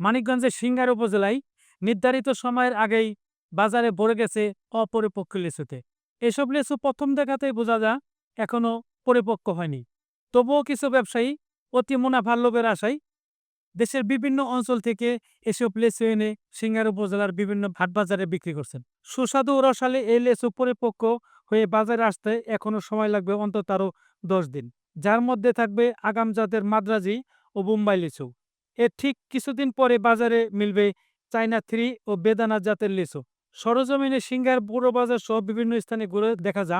মানিকগঞ্জের সিংগার উপজেলায় নির্ধারিত সময়ের আগেই বাজারে ভরে গেছে অপরিপক্ক লিচুতে। এসব লিচু প্রথম দেখাতেই বোঝা যা এখনও পরিপক্ক হয়নি। তবুও কিছু ব্যবসায়ী অতি মুনাফার লোভের আশায় দেশের বিভিন্ন অঞ্চল থেকে এসব লেচু এনে সিঙ্গার উপজেলার বিভিন্ন হাট বাজারে বিক্রি করছেন। সুস্বাদু রসালে এই লেচু পরিপক্ক হয়ে বাজারে আসতে এখনও সময় লাগবে অন্তত আরও দশ দিন। যার মধ্যে থাকবে আগাম জাতের মাদ্রাজি ও বোম্বাই লিচু। এর ঠিক কিছুদিন পরে বাজারে মিলবে চাইনা থ্রি ও বেদানা জাতের লিচু। সরজমিনে সিঙ্গার পুরো বাজার সহ বিভিন্ন স্থানে ঘুরে দেখা যা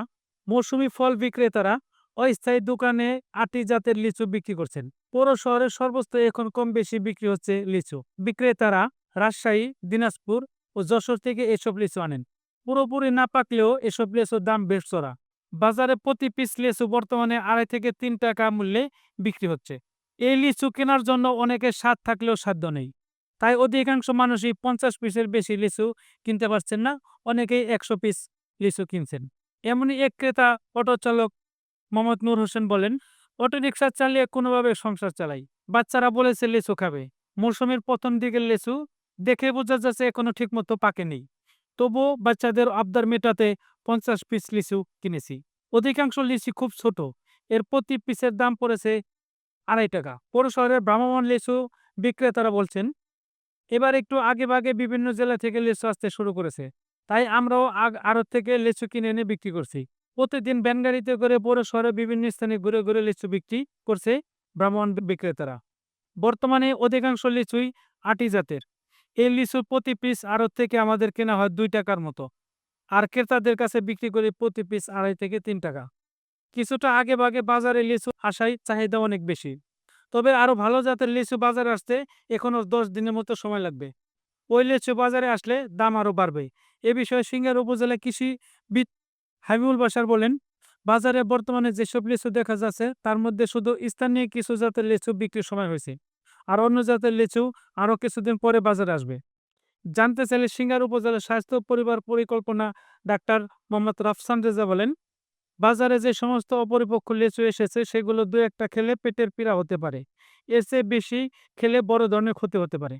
মৌসুমি ফল বিক্রেতারা অস্থায়ী দোকানে আটি জাতের লিচু বিক্রি করছেন। পৌর শহরের সর্বস্ত এখন কম বেশি বিক্রি হচ্ছে লিচু। বিক্রেতারা রাজশাহী, দিনাজপুর ও যশোর থেকে এসব লিচু আনেন। পুরোপুরি না পাকলেও এসব লিচুর দাম বেশ চড়া। বাজারে প্রতি পিস লিচু বর্তমানে আড়াই থেকে তিন টাকা মূল্যে বিক্রি হচ্ছে। এই লিচু কেনার জন্য অনেকের স্বাদ থাকলেও সাধ্য নেই। তাই অধিকাংশ মানুষই পঞ্চাশ পিসের বেশি লিচু কিনতে পারছেন না, অনেকেই একশো পিস লিচু কিনছেন। এমনই এক ক্রেতা অটো চালক মোহাম্মদ নূর হোসেন বলেন অটো রিক্সা চালিয়ে কোনোভাবে সংসার চালাই। বাচ্চারা বলেছে লিচু খাবে। মৌসুমের প্রথম দিকের লিচু দেখে বোঝা যাচ্ছে এখনও ঠিকমতো পাকেনি তবুও বাচ্চাদের আবদার মেটাতে পঞ্চাশ পিস লিচু কিনেছি। অধিকাংশ লিচি খুব ছোট। এর প্রতি পিসের দাম পড়েছে আড়াই টাকা। পৌর শহরের ভ্রাম্যমাণ লিচু বিক্রেতারা বলছেন, এবার একটু আগে ভাগে বিভিন্ন জেলা থেকে লিচু আসতে শুরু করেছে। তাই আমরাও আগ আড়ত থেকে লিচু কিনে এনে বিক্রি করছি। প্রতিদিন ব্যানগাড়িতে করে পৌর শহরে বিভিন্ন স্থানে ঘুরে ঘুরে লিচু বিক্রি করছে ভ্রাম্যমাণ বিক্রেতারা। বর্তমানে অধিকাংশ লিচুই আটি জাতের। এই লিচুর প্রতি পিস আড়ত থেকে আমাদের কেনা হয় দুই টাকার মতো। আর ক্রেতাদের কাছে বিক্রি করি প্রতি পিস আড়াই থেকে তিন টাকা। কিছুটা আগে ভাগে বাজারে লিচু আসায় চাহিদা অনেক বেশি। তবে আরও ভালো জাতের লিচু বাজারে আসতে এখনও দশ দিনের মতো সময় লাগবে। ওই লিচু বাজারে আসলে দাম আরও বাড়বে। এ বিষয়ে সিঙ্গার উপজেলা কৃষিবিদ হাবিবুল বাসার বলেন, বাজারে বর্তমানে যেসব লিচু দেখা যাচ্ছে তার মধ্যে শুধু স্থানীয় কিছু জাতের লিচু বিক্রির সময় হয়েছে, আর অন্য জাতের লিচু আরও কিছুদিন পরে বাজারে আসবে। জানতে চাইলে সিঙ্গার উপজেলা স্বাস্থ্য পরিবার পরিকল্পনা ডাক্তার মোহাম্মদ রাফসান রেজা বলেন বাজারে যে সমস্ত অপরিপক্ক লেচু এসেছে, সেগুলো দু একটা খেলে পেটের পীড়া হতে পারে। এর চেয়ে বেশি খেলে বড় ধরনের ক্ষতি হতে পারে।